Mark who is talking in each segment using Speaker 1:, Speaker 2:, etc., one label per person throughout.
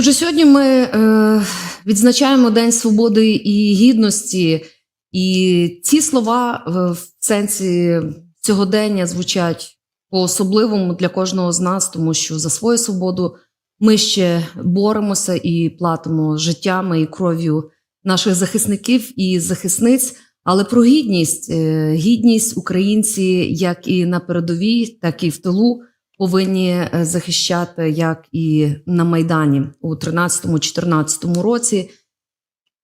Speaker 1: Отже, сьогодні ми е, відзначаємо День свободи і гідності, і ці слова е, в сенсі сьогодення звучать по-особливому для кожного з нас, тому що за свою свободу ми ще боремося і платимо життями і кров'ю наших захисників і захисниць. Але про гідність, е, гідність українці, як і на передовій, так і в тилу, повинні е, захищати, як і на Майдані у 13-14 році.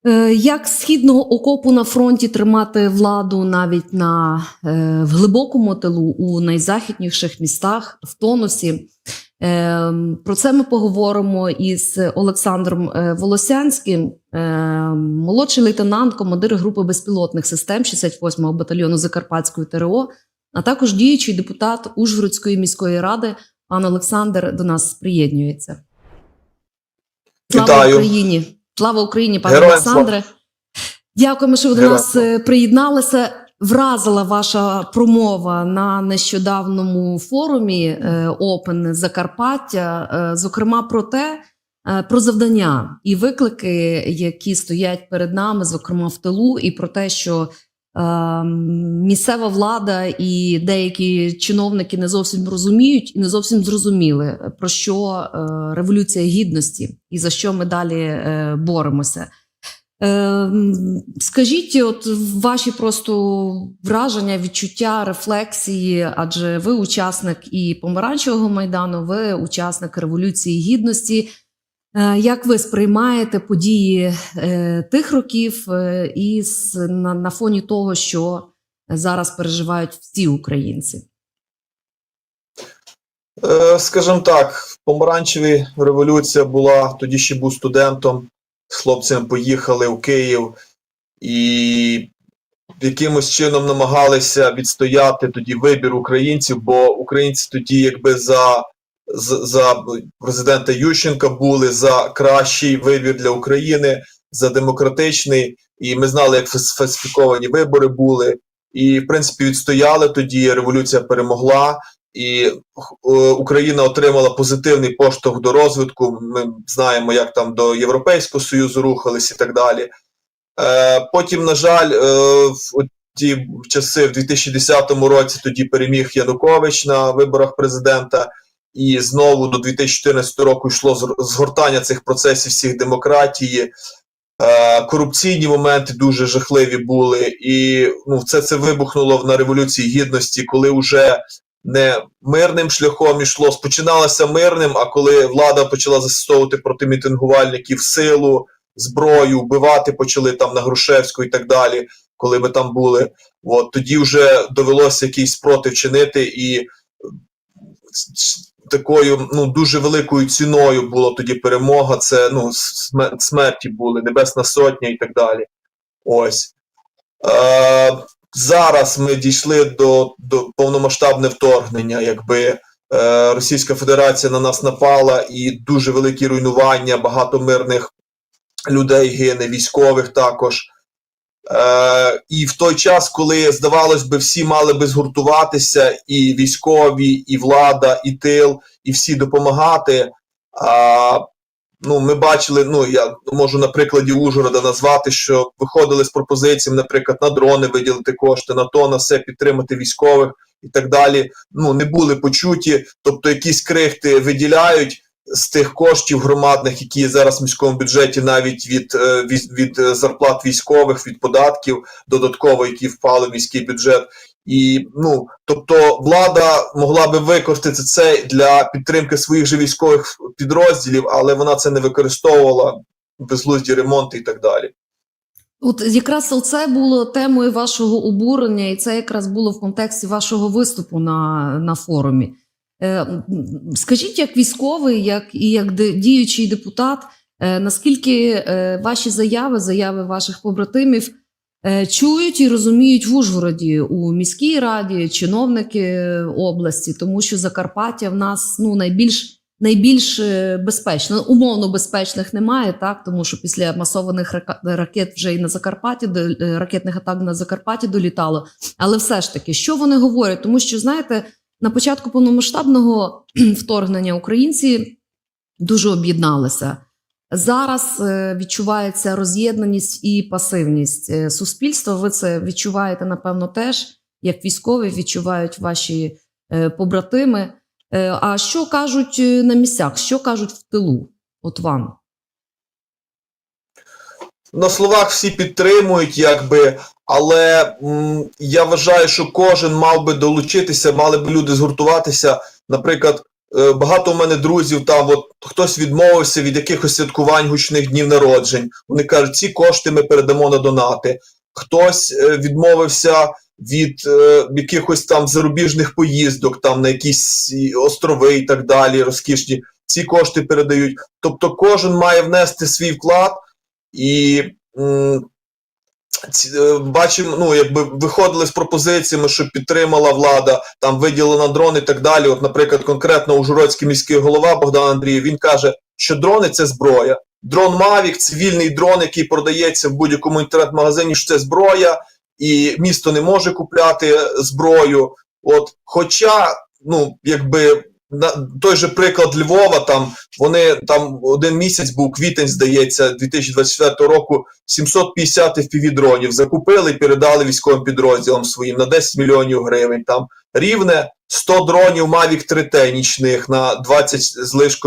Speaker 1: Е, Як східного окопу на фронті тримати владу навіть на е, в глибокому тилу у найзахідніших містах в тонусі? Про це ми поговоримо із Олександром Волосянським, е, молодший лейтенант, командир групи безпілотних систем 68-го батальйону Закарпатської ТРО, а також діючий депутат Ужгородської міської ради. Пан Олександр до нас приєднується. Слава
Speaker 2: Вітаю.
Speaker 1: Україні! Слава Україні, пане
Speaker 2: Героям
Speaker 1: Олександре! Дякуємо, що ви до нас е, приєдналися. Вразила ваша промова на нещодавному форумі е, Open Закарпаття, е, зокрема про те, про завдання і виклики, які стоять перед нами, зокрема в тилу, і про те, що місцева влада і деякі чиновники не зовсім розуміють і не зовсім зрозуміли, про що е, революція гідності і за що ми далі е, боремося. Е, Скажіть, от ваші просто враження, відчуття, рефлексії, адже ви учасник і помаранчевого майдану, ви учасник революції гідності. Е, Як ви сприймаєте події е, тих років е, і на, фоні того, що зараз переживають всі українці?
Speaker 2: Скажімо так, помаранчеві революція була, тоді ще був студентом, з хлопцями поїхали в Київ і якимось чином намагалися відстояти тоді вибір українців, бо українці тоді, якби за, за, президента Ющенка були за кращий вибір для України, за демократичний, і ми знали, як фальсифіковані вибори були. І, в принципі, відстояли тоді, революція перемогла. І е, Україна отримала позитивний поштовх до розвитку. Ми знаємо, як там до Європейського Союзу рухались і так далі. Е, Потім, на жаль, е, в ті часи в 2010 році тоді переміг Янукович на виборах президента, і знову до 2014 року йшло згортання цих процесів всіх демократії. Е, Корупційні моменти дуже жахливі були, і ну, це, це вибухнуло на революції гідності, коли вже не мирним шляхом йшло, спочиналося мирним, а коли влада почала застосовувати проти мітингувальників силу, зброю, вбивати почали там на Грушевську і так далі, коли ми там були. От тоді вже довелося якийсь спротив чинити, і такою ну дуже великою ціною була тоді перемога. Це ну сме- смерті були, Небесна Сотня і так далі. Ось. Е, зараз ми дійшли до, до повномасштабне вторгнення, якби е, Російська Федерація на нас напала, і дуже великі руйнування, багато мирних людей гине, військових також. Е, і в той час, коли здавалось би, всі мали би згуртуватися, і військові, і влада, і тил, і всі допомагати. А, ну, ми бачили, ну я можу на прикладі Ужгорода назвати, що виходили з пропозиціями, наприклад, на дрони виділити кошти, на то, на все підтримати військових і так далі. Ну не були почуті, тобто якісь крихти виділяють з тих коштів громадних, які є зараз в міському бюджеті, навіть від, е, від, від е, зарплат військових, від податків додатково, які впали в міський бюджет. І ну, тобто, влада могла би використати це для підтримки своїх же військових підрозділів, але вона це не використовувала безглузді ремонти і так далі.
Speaker 1: От якраз це було темою вашого обурення, і це якраз було в контексті вашого виступу на, на форумі. Е, скажіть, як військовий, як і як діючий депутат, е, наскільки е, ваші заяви, заяви ваших побратимів чують і розуміють в Ужгороді у міській раді, чиновники області, тому що Закарпаття в нас ну найбільш найбільш безпечно. Умовно безпечних немає, так тому що після масованих ракет вже і на Закарпатті ракетних атак на Закарпатті долітало. Але все ж таки, що вони говорять? Тому що знаєте, на початку повномасштабного вторгнення українці дуже об'єдналися. Зараз е, відчувається роз'єднаність і пасивність е, суспільства. Ви це відчуваєте, напевно, теж як військові відчувають ваші е, побратими. А що кажуть на місцях? Що кажуть в тилу? От вам?
Speaker 2: на словах всі підтримують, якби, але м, я вважаю, що кожен мав би долучитися, мали б люди згуртуватися. Наприклад, е, багато у мене друзів там, от хтось відмовився від якихось святкувань гучних днів народжень. Вони кажуть, ці кошти ми передамо на донати. Хтось е, відмовився від е, якихось там зарубіжних поїздок, там на якісь острови і так далі, розкішні. Ці кошти передають. Тобто, кожен має внести свій вклад. І м, бачимо, ну якби виходили з пропозиціями, що підтримала влада, там виділена дрон і так далі. От, наприклад, конкретно Ужгородський міський голова Богдан Андрієв, він каже, що дрони це зброя. Дрон Mavic, цивільний дрон, який продається в будь-якому інтернет-магазині, що це зброя, і місто не може купляти зброю. От, хоча, ну, якби на той же приклад Львова, там вони там один місяць був квітень, здається, 2024 року 750 FPV-дронів закупили і передали військовим підрозділам своїм на 10 мільйонів гривень. Там рівне 100 дронів Mavic 3T нічних на 20 з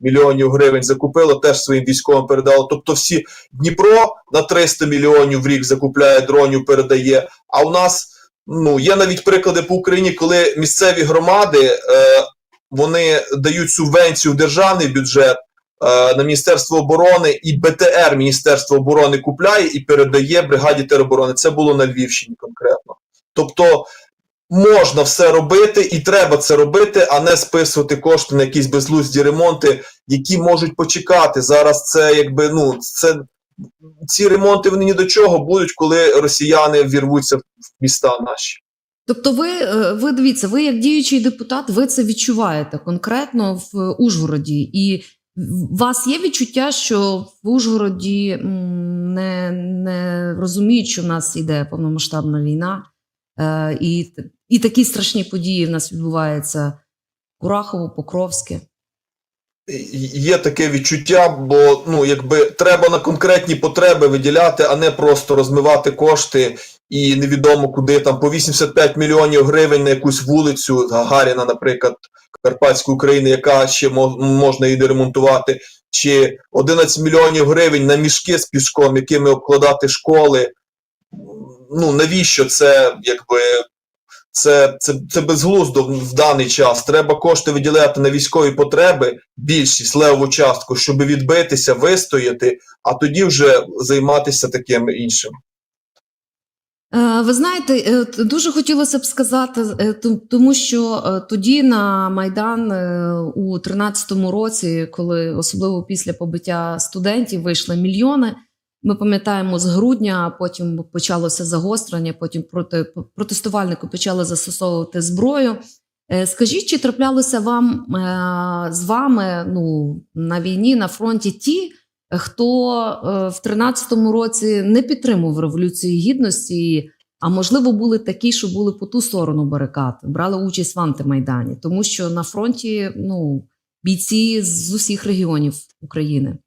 Speaker 2: мільйонів гривень закупило, теж своїм військовим передало. Тобто всі Дніпро на 300 мільйонів в рік закупляє дронів, передає. А у нас ну є навіть приклади по Україні, коли місцеві громади. Е, вони дають субвенцію в державний бюджет е, на Міністерство оборони, і БТР Міністерство оборони купляє і передає бригаді тероборони. Це було на Львівщині конкретно. Тобто можна все робити і треба це робити, а не списувати кошти на якісь безглузді ремонти, які можуть почекати. Зараз це якби ну це. Ці ремонти вони ні до чого будуть, коли росіяни вірвуться в міста наші.
Speaker 1: Тобто, ви, е, ви дивіться, ви як діючий депутат, ви це відчуваєте конкретно в Ужгороді, і у вас є відчуття, що в Ужгороді не, не розуміють, що в нас йде повномасштабна війна, е, і, і такі страшні події в нас відбуваються Курахово, Покровське.
Speaker 2: Є таке відчуття, бо ну якби треба на конкретні потреби виділяти, а не просто розмивати кошти і невідомо куди там по 85 мільйонів гривень на якусь вулицю Гагаріна, наприклад, Карпатської України, яка ще можна її ремонтувати, чи 11 мільйонів гривень на мішки з піском, якими обкладати школи. Ну навіщо це якби це, це, це безглуздо в даний час. Треба кошти виділяти на військові потреби, більшість левову частку, щоб відбитися, вистояти, а тоді вже займатися таким іншим.
Speaker 1: Е, Ви знаєте, е, дуже хотілося б сказати, е, тому що тоді на Майдан у 13-му році, коли особливо після побиття студентів вийшли мільйони. Ми пам'ятаємо з грудня, потім почалося загострення. Потім проти протестувальники почали застосовувати зброю. Скажіть, чи траплялося вам з вами ну, на війні на фронті ті, хто е, в 13-му році не підтримував революцію гідності, а можливо були такі, що були по ту сторону барикад, брали участь в антимайдані, тому що на фронті ну, бійці з усіх регіонів України.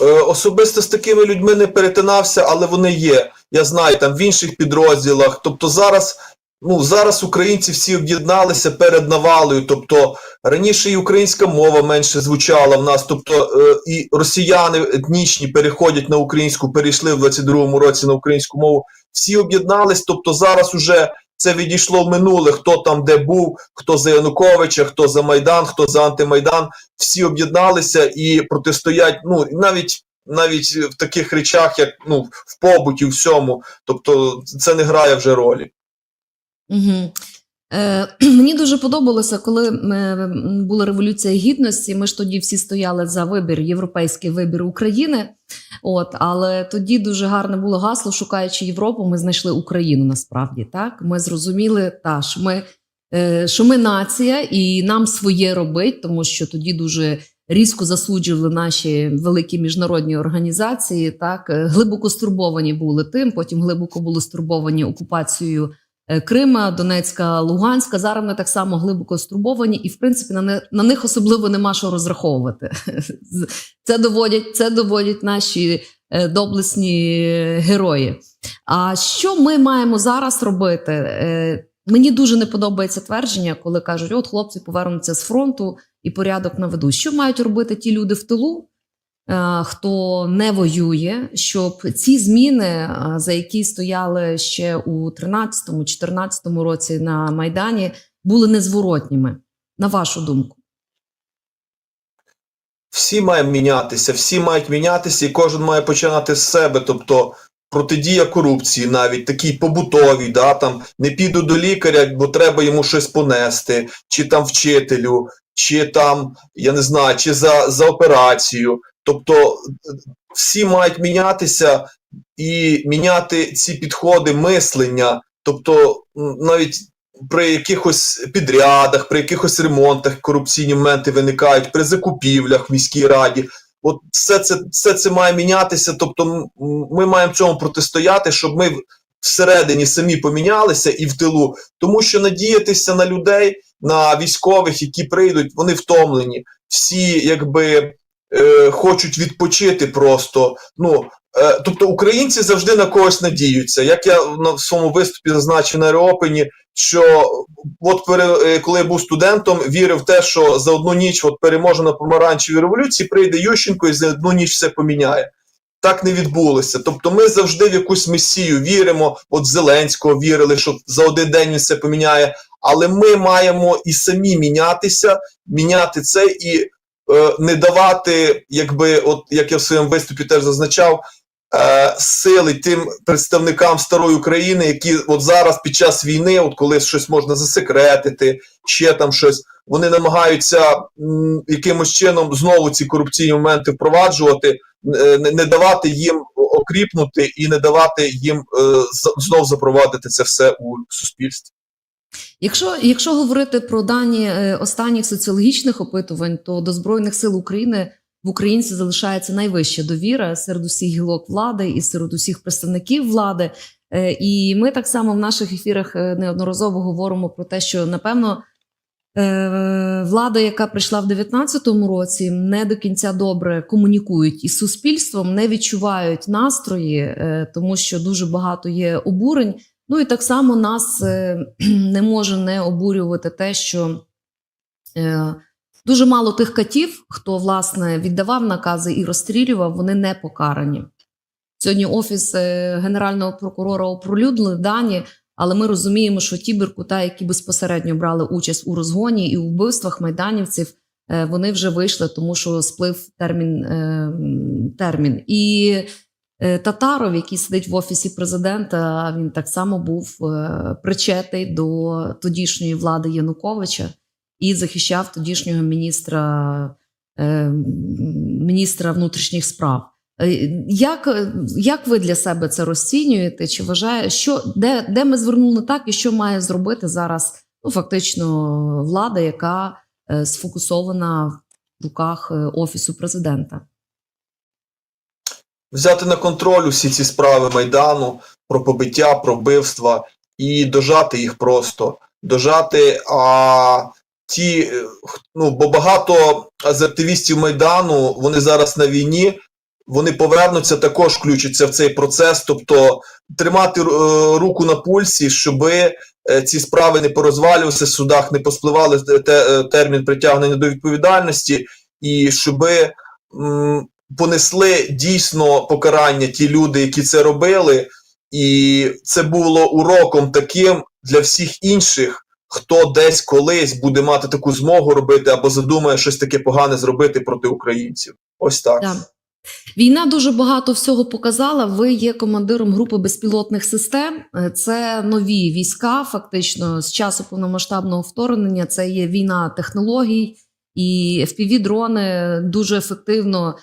Speaker 2: Е, Особисто з такими людьми не перетинався, але вони є. Я знаю там в інших підрозділах. Тобто зараз, ну зараз українці всі об'єдналися перед навалою. Тобто раніше і українська мова менше звучала в нас. Тобто е, і росіяни етнічні переходять на українську, перейшли в 22-му році на українську мову. Всі об'єднались. Тобто зараз уже це відійшло в минуле. Хто там де був, хто за Януковича, хто за Майдан, хто за антимайдан. Всі об'єдналися і протистоять. Ну навіть навіть в таких речах, як ну в побуті, в всьому. Тобто, це не грає вже ролі.
Speaker 1: Угу. Е, мені дуже подобалося, коли е, була революція гідності. Ми ж тоді всі стояли за вибір, європейський вибір України. От, але тоді дуже гарне було гасло, шукаючи Європу, ми знайшли Україну насправді. Так, ми зрозуміли, та що ми, е, що ми нація, і нам своє робить, тому що тоді дуже різко засуджували наші великі міжнародні організації. Так, Е, глибоко стурбовані були тим, потім глибоко були стурбовані окупацією Крима, Донецька, Луганська. Зараз вони так само глибоко стурбовані, і в принципі на, не, на них особливо нема що розраховувати. Це доводять, це доводять наші е, доблесні герої. А що ми маємо зараз робити? Е, Мені дуже не подобається твердження, коли кажуть, от хлопці повернуться з фронту і порядок наведуть. Що мають робити ті люди в тилу, е, хто не воює, щоб ці зміни, е, за які стояли ще у 13-14 році на Майдані, були незворотніми, на вашу думку?
Speaker 2: всі маємо мінятися, всі мають мінятися, і кожен має починати з себе. Тобто протидія корупції, навіть такій побутовій, да, там не піду до лікаря, бо треба йому щось понести, чи там вчителю, чи там, я не знаю, чи за, за операцію. Тобто е, всі мають мінятися і міняти ці підходи мислення. Тобто, навіть при якихось підрядах, при якихось ремонтах корупційні моменти виникають, при закупівлях в міській раді. От все це, все це має мінятися. Тобто, ми маємо цьому протистояти, щоб ми всередині самі помінялися і в тилу, тому що надіятися на людей, на військових, які прийдуть, вони втомлені. Всі якби е, хочуть відпочити просто. Ну е, тобто, українці завжди на когось надіються. Як я в своєму виступі зазначив на Реопені, що от пере, е, коли я був студентом, вірив в те, що за одну ніч от переможе на помаранчевій революції, прийде Ющенко і за одну ніч все поміняє. Так не відбулося. Тобто ми завжди в якусь месію віримо. От Зеленського вірили, що за один день він все поміняє. Але ми маємо і самі мінятися, міняти це і не давати, якби, от як я в своєму виступі теж зазначав, е, сили тим представникам старої України, які от зараз під час війни, от коли щось можна засекретити, ще там щось, вони намагаються м, якимось чином знову ці корупційні моменти впроваджувати, е, не, давати їм окріпнути і не давати їм е, знов запровадити це все у суспільстві.
Speaker 1: Якщо, якщо говорити про дані е, останніх соціологічних опитувань, то до Збройних сил України в українців залишається найвища довіра серед усіх гілок влади і серед усіх представників влади. Е, І ми так само в наших ефірах е, неодноразово говоримо про те, що напевно влада, яка прийшла в 2019 році, не до кінця добре комунікують із суспільством, не відчувають настрої, тому що дуже багато є обурень. Ну і так само нас е, не може не обурювати те, що е, дуже мало тих катів, хто власне віддавав накази і розстрілював, вони не покарані. Сьогодні офіс е, генерального прокурора оприлюднили дані, але ми розуміємо, що ті беркута, які безпосередньо брали участь у розгоні і у вбивствах майданівців, вони вже вийшли, тому що сплив термін. термін. І Татаров, який сидить в офісі президента, він так само був е, причетний до тодішньої влади Януковича і захищав тодішнього міністра, е, міністра внутрішніх справ. Е, Як, як ви для себе це розцінюєте? Чи вважає, що де, де ми звернули так, і що має зробити зараз ну, фактично влада, яка е, сфокусована в руках е, офісу президента?
Speaker 2: Взяти на контроль усі ці справи Майдану про побиття, про вбивства і дожати їх просто. Дожати а ті, е, ну, бо багато з активістів Майдану, вони зараз на війні, вони повернуться, також включаться в цей процес, тобто тримати е, руку на пульсі, щоби е, ці справи не порозвалювалися, в судах не поспливали те- те- е, термін притягнення до відповідальності, і щоби м, понесли дійсно покарання ті люди, які це робили, і це було уроком таким для всіх інших, хто десь колись буде мати таку змогу робити або задумає щось таке погане зробити проти українців. Ось так.
Speaker 1: Да. Війна дуже багато всього показала. Ви є командиром групи безпілотних систем. Е, Це нові війська. Фактично, з часу повномасштабного вторгнення. Це є війна технологій, і fpv дрони дуже ефективно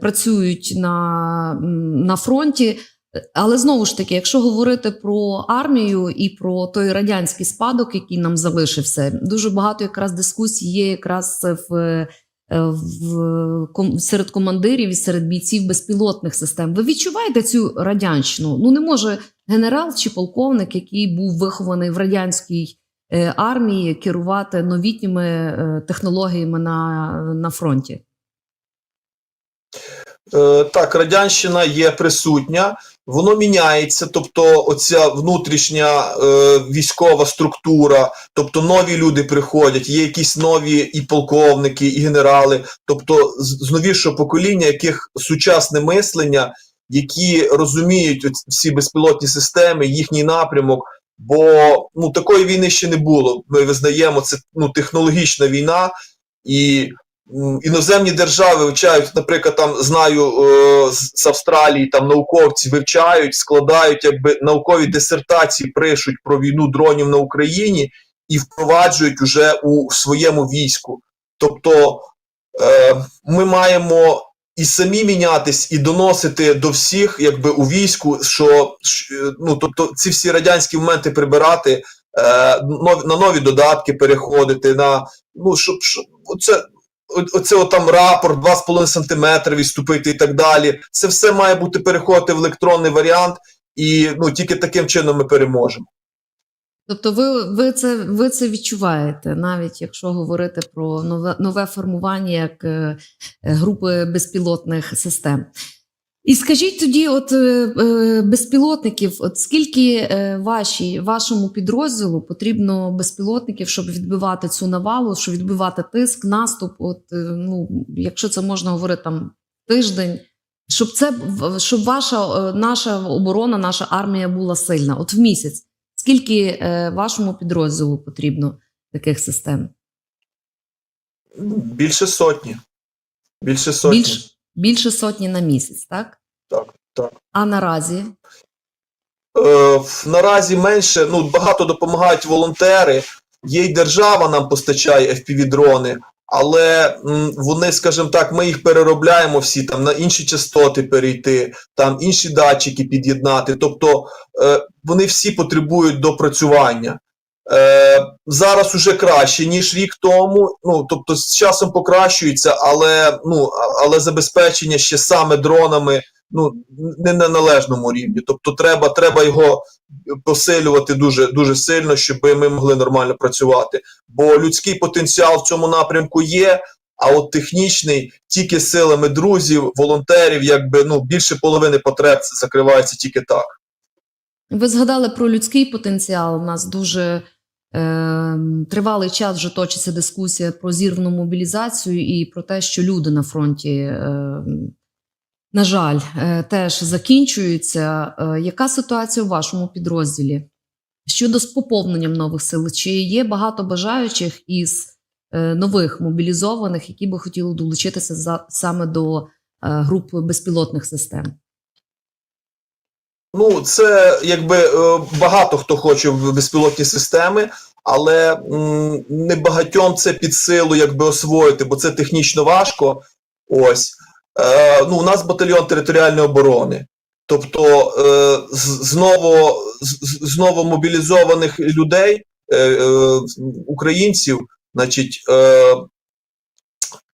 Speaker 1: працюють на, на фронті. Е, Але знову ж таки, якщо говорити про армію і про той радянський спадок, який нам залишився, дуже багато якраз дискусій є якраз в е, в серед командирів і серед бійців безпілотних систем. Ви відчуваєте цю радянщину? Ну не може генерал чи полковник, який був вихований в радянській е, армії, керувати новітніми е, технологіями на, на фронті?
Speaker 2: Е, так, радянщина є присутня, воно міняється, тобто оця внутрішня е, військова структура, тобто нові люди приходять, є якісь нові і полковники, і генерали, тобто з, новішого покоління, яких сучасне мислення, які розуміють всі безпілотні системи, їхній напрямок. Бо ну такої війни ще не було. Ми визнаємо, це ну технологічна війна, і іноземні держави вивчають, наприклад, там знаю е, з, Австралії, там науковці вивчають, складають якби наукові дисертації, пишуть про війну дронів на Україні і впроваджують уже у своєму війську. Тобто е, ми маємо і самі мінятись, і доносити до всіх, якби у війську, що ну тобто ці всі радянські моменти прибирати, е, на нові додатки переходити, на ну щоб, щоб оце. Оце там рапорт 2,5 см відступити і так далі. Це все має бути переходити в електронний варіант, і ну тільки таким чином ми переможемо.
Speaker 1: Тобто, ви, ви, це, ви це відчуваєте, навіть якщо говорити про нове, нове формування як е, групи безпілотних систем. І скажіть тоді, от е, е, безпілотників, от скільки е, ваші, вашому підрозділу потрібно безпілотників, щоб відбивати цю навалу, щоб відбивати тиск, наступ? От е, ну, якщо це можна говорити там тиждень, щоб це щоб ваша е, наша оборона, наша армія була сильна, от в місяць. Скільки е, вашому підрозділу потрібно таких систем?
Speaker 2: Більше сотні. Більше сотні.
Speaker 1: Більш, більше сотні на місяць, так?
Speaker 2: Так, так.
Speaker 1: А наразі
Speaker 2: Е, наразі менше, ну багато допомагають волонтери. Є й держава нам постачає FPV-дрони, але м, вони, скажімо так, ми їх переробляємо всі там на інші частоти перейти, там інші датчики під'єднати. Тобто е, вони всі потребують допрацювання. Е, зараз уже краще, ніж рік тому. Ну, тобто, з часом покращується, але, ну, але забезпечення ще саме дронами ну, не на належному рівні. Тобто, треба, треба його посилювати дуже, дуже сильно, щоб ми могли нормально працювати. Бо людський потенціал в цьому напрямку є. А от технічний тільки силами друзів, волонтерів, якби ну більше половини потреб закривається тільки так.
Speaker 1: Ви згадали про людський потенціал. У нас дуже е, тривалий час вже точиться дискусія про зірвану мобілізацію і про те, що люди на фронті, е, на жаль, е, теж закінчуються. Е, яка ситуація у вашому підрозділі? Щодо з поповненням нових сил, чи є багато бажаючих із е, нових мобілізованих, які би хотіли долучитися за, саме до е, груп безпілотних систем?
Speaker 2: Ну, це якби е, багато хто хоче в безпілотні системи, але м, не багатьом це під силу якби освоїти, бо це технічно важко. Ось. Е, ну, у нас батальйон територіальної оборони. Тобто е, знову, знову мобілізованих людей, е, е, українців, значить, е,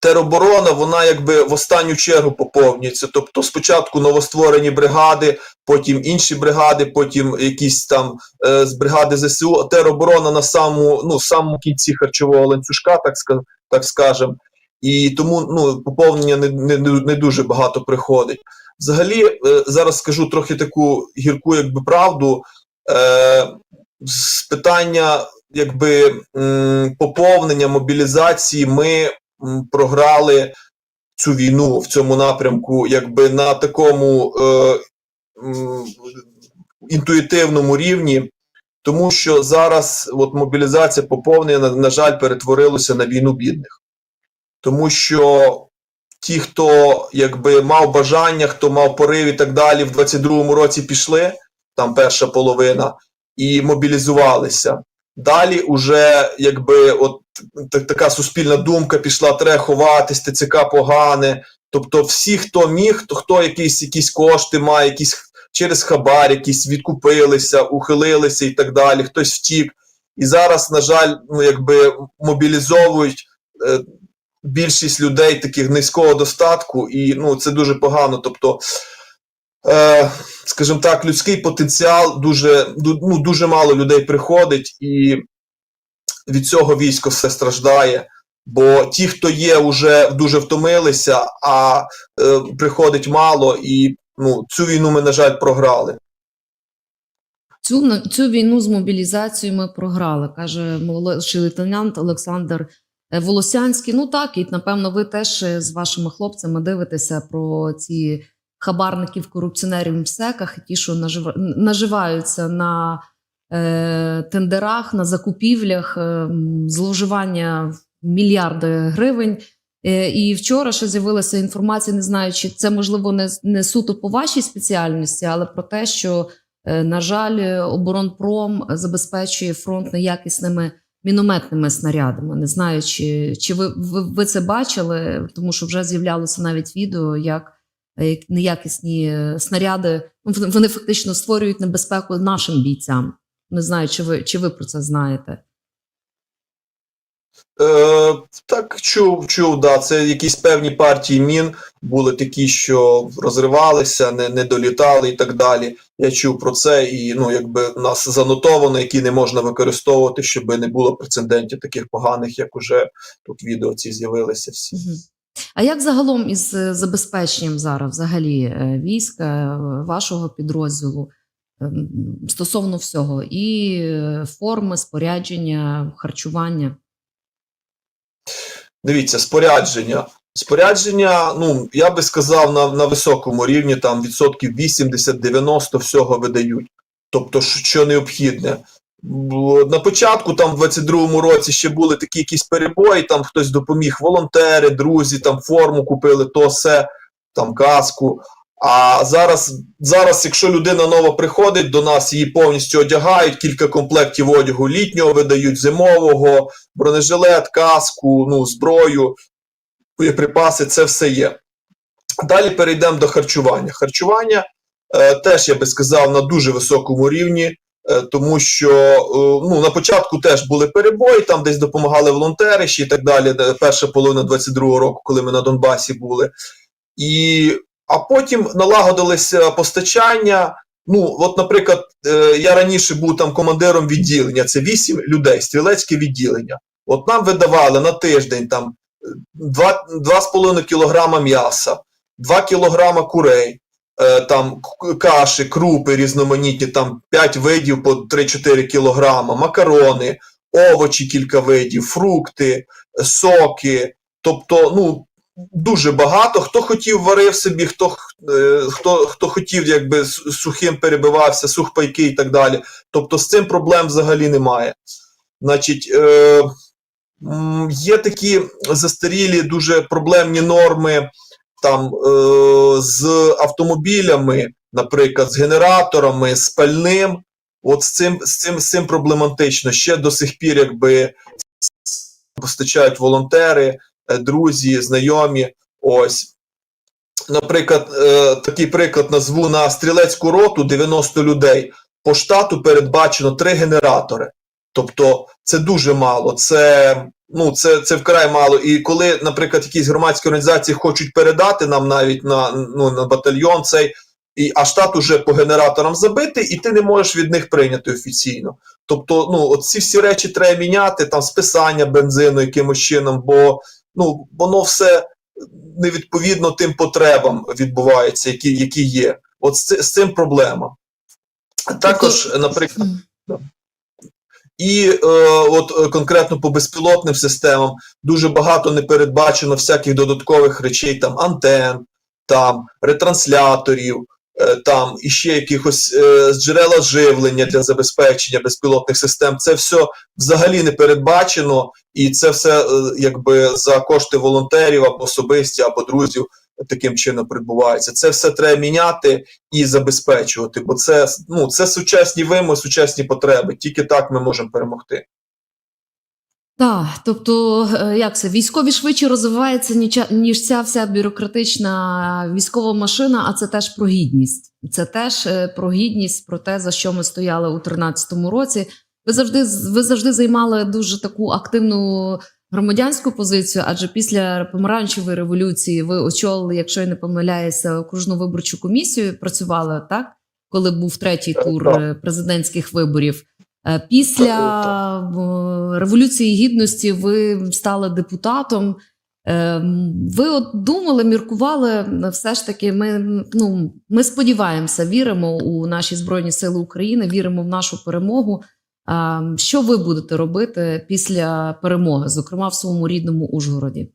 Speaker 2: тероборона, вона якби в останню чергу поповнюється. Тобто, спочатку новостворені бригади, потім інші бригади, потім якісь там е, з бригади ЗСУ, тероборона на самому, ну, самому кінці харчового ланцюжка, так, так скажемо. І тому ну, поповнення не, не, не дуже багато приходить. Взагалі, е, зараз скажу трохи таку гірку, якби правду. Е, з питання якби поповнення мобілізації ми програли цю війну в цьому напрямку, якби на такому е, інтуїтивному рівні, тому що зараз от мобілізація поповнення, на, жаль, перетворилася на війну бідних. Тому що ті, хто якби мав бажання, хто мав порив і так далі, в 22-му році пішли, там перша половина, і мобілізувалися. Далі уже якби от така суспільна думка пішла, треба ховатись, ТЦК погане. Тобто, всі, хто міг, хто, хто якісь, якісь кошти має, якісь через хабар, якісь відкупилися, ухилилися і так далі, хтось втік. І зараз, на жаль, ну якби мобілізовують е, більшість людей таких низького достатку, і ну це дуже погано. Тобто е, скажімо так, людський потенціал, дуже, ну, дуже мало людей приходить, і від цього військо все страждає. Бо ті, хто є, вже дуже втомилися, а е, приходить мало, і ну, цю війну ми, на жаль, програли.
Speaker 1: Цю, цю війну з мобілізацією ми програли, каже молодший лейтенант Олександр е, Волосянський. Ну так, і напевно, ви теж з вашими хлопцями дивитеся про ці хабарників, корупціонерів в МСЕКах, ті, що нажива- наживаються на тендерах, на закупівлях, е, зловживання мільярди гривень. Е, І вчора ще з'явилася інформація, не знаю, чи це можливо не, не суто по вашій спеціальності, але про те, що Е, На жаль, е, оборонпром забезпечує фронт неякісними мінометними снарядами. Не знаю, чи, чи ви, ви, ви це бачили, тому що вже з'являлося навіть відео, як е, неякісні е, снаряди ну, вони фактично створюють небезпеку нашим бійцям. Не знаю, чи ви, чи ви про це знаєте.
Speaker 2: Е, так, чув, чув, да. Це якісь певні партії мін були такі, що розривалися, не, не долітали і так далі. Я чув про це, і ну, якби у нас занотовано, які не можна використовувати, щоб не було прецедентів таких поганих, як уже тут відео ці з'явилися всі.
Speaker 1: А як загалом із е, забезпеченням зараз взагалі е, війська е, вашого підрозділу стосовно всього? І е, форми, спорядження, харчування?
Speaker 2: Дивіться, спорядження. Спорядження, ну я би сказав, на, на високому рівні, там відсотків 80-90 всього видають. Тобто, що- необхідне. На початку, там, в 22-му році, ще були такі якісь перебої, там хтось допоміг, волонтери, друзі, там форму купили, то все, там каску. А зараз, зараз, якщо людина нова приходить до нас, її повністю одягають, кілька комплектів одягу літнього видають, зимового, бронежилет, каску, ну, зброю, боєприпаси, це все є. Далі перейдемо до харчування. Харчування е, теж, я би сказав, на дуже високому рівні, е, тому що е, ну, на початку теж були перебої, там десь допомагали волонтери ще і так далі, перша половина 22-го року, коли ми на Донбасі були. І, а потім налагодилися постачання. Ну, от, наприклад, е, я раніше був там командиром відділення, це 8 людей, стрілецьке відділення. От нам видавали на тиждень там 2,5 кілограма м'яса, 2 кілограма курей, е, там каші, крупи різноманітні, там 5 видів по 3-4 кілограма, макарони, овочі кілька видів, фрукти, е, соки. Тобто, ну, дуже багато. Хто хотів, варив собі, хто, е, хто, хто хотів, якби сухим перебивався, сухпайки і так далі. Тобто з цим проблем взагалі немає. Значить, е, є такі застарілі, дуже проблемні норми там е, з автомобілями, наприклад, з генераторами, з пальним. От з цим, з цим, з цим проблематично. Ще до сих пір, якби постачають волонтери, друзі, знайомі. Ось. Наприклад, е, такий приклад назву на стрілецьку роту 90 людей. По штату передбачено три генератори. Тобто це дуже мало. Це, ну, це, це вкрай мало. І коли, наприклад, якісь громадські організації хочуть передати нам навіть на, ну, на батальйон цей, і, а штат уже по генераторам забитий, і ти не можеш від них прийняти офіційно. Тобто, ну, от ці всі речі треба міняти, там списання бензину якимось чином, бо ну, воно все невідповідно тим потребам відбувається, які, які є. От з, з цим проблема. Також, наприклад, і е, от е, конкретно по безпілотним системам дуже багато не передбачено всяких додаткових речей, там антен, там ретрансляторів, е, там іще якихось е, джерела живлення для забезпечення безпілотних систем. Це все взагалі не передбачено, і це все е, якби за кошти волонтерів або особисті, або друзів таким чином придбувається. Це все треба міняти і забезпечувати, бо це, ну, це сучасні вимоги, сучасні потреби. Тільки так ми можемо перемогти.
Speaker 1: Так, тобто, е, як це військові швидше розвиваються, ніж ця вся бюрократична військова машина, а це теж про гідність. Це теж е, про гідність, про те, за що ми стояли у 2013 році. Ви завжди ви завжди займали дуже таку активну громадянську позицію, адже після помаранчевої революції ви очолили, якщо я не помиляюся, окружну виборчу комісію. Працювали так, коли був третій тур е, президентських виборів. Е, Після е, революції гідності ви стали депутатом. Е, Ви от думали, міркували, е, все ж таки, ми, ну, ми сподіваємося, віримо у наші Збройні Сили України, віримо в нашу перемогу. Що ви будете робити після перемоги, зокрема в своєму рідному Ужгороді?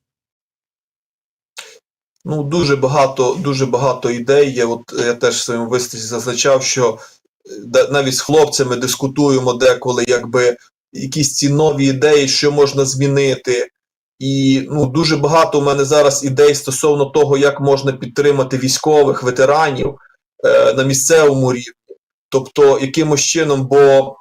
Speaker 2: Ну, дуже багато, дуже багато ідей є. От я теж в своєму виступі зазначав, що е, навіть з хлопцями дискутуємо деколи, якби якісь ці нові ідеї, що можна змінити. І ну, дуже багато у мене зараз ідей стосовно того, як можна підтримати військових ветеранів е, на місцевому рівні. Тобто, якимось чином, бо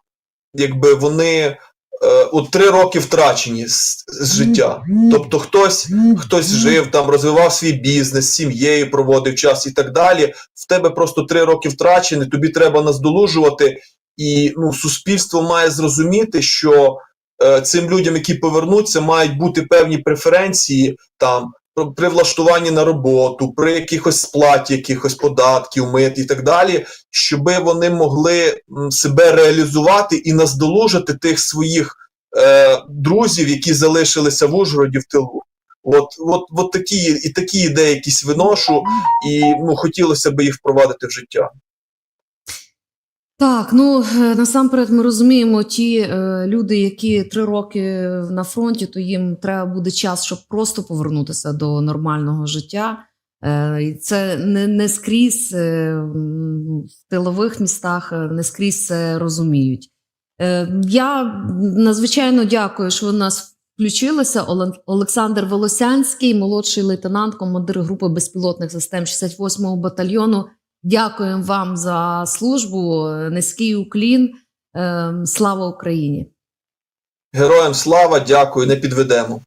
Speaker 2: якби вони е, от три роки втрачені з, з життя. Тобто хтось хтось жив там, розвивав свій бізнес, сім'єю проводив час і так далі. В тебе просто три роки втрачені, тобі треба наздолужувати. І ну, суспільство має зрозуміти, що е, цим людям, які повернуться, мають бути певні преференції там. При влаштуванні на роботу, при якихось сплаті, якихось податків, мит і так далі, щоби вони могли себе реалізувати і наздолужити тих своїх е, друзів, які залишилися в Ужгороді в тилу. От, от, от такі, і такі ідеї якісь виношу, і ну, хотілося б їх впровадити в життя.
Speaker 1: Так, ну е, насамперед ми розуміємо, ті е, люди, які три роки на фронті, то їм треба буде час, щоб просто повернутися до нормального життя. Е, це не, не скрізь е, в тилових містах, е, не скрізь це розуміють. Е, я надзвичайно дякую, що ви нас включилися. Олександр Волосянський, молодший лейтенант, командир групи безпілотних систем 68-го батальйону. Дякуємо вам за службу. Низький уклін. Ем, Слава Україні!
Speaker 2: Героям слава, дякую, не підведемо.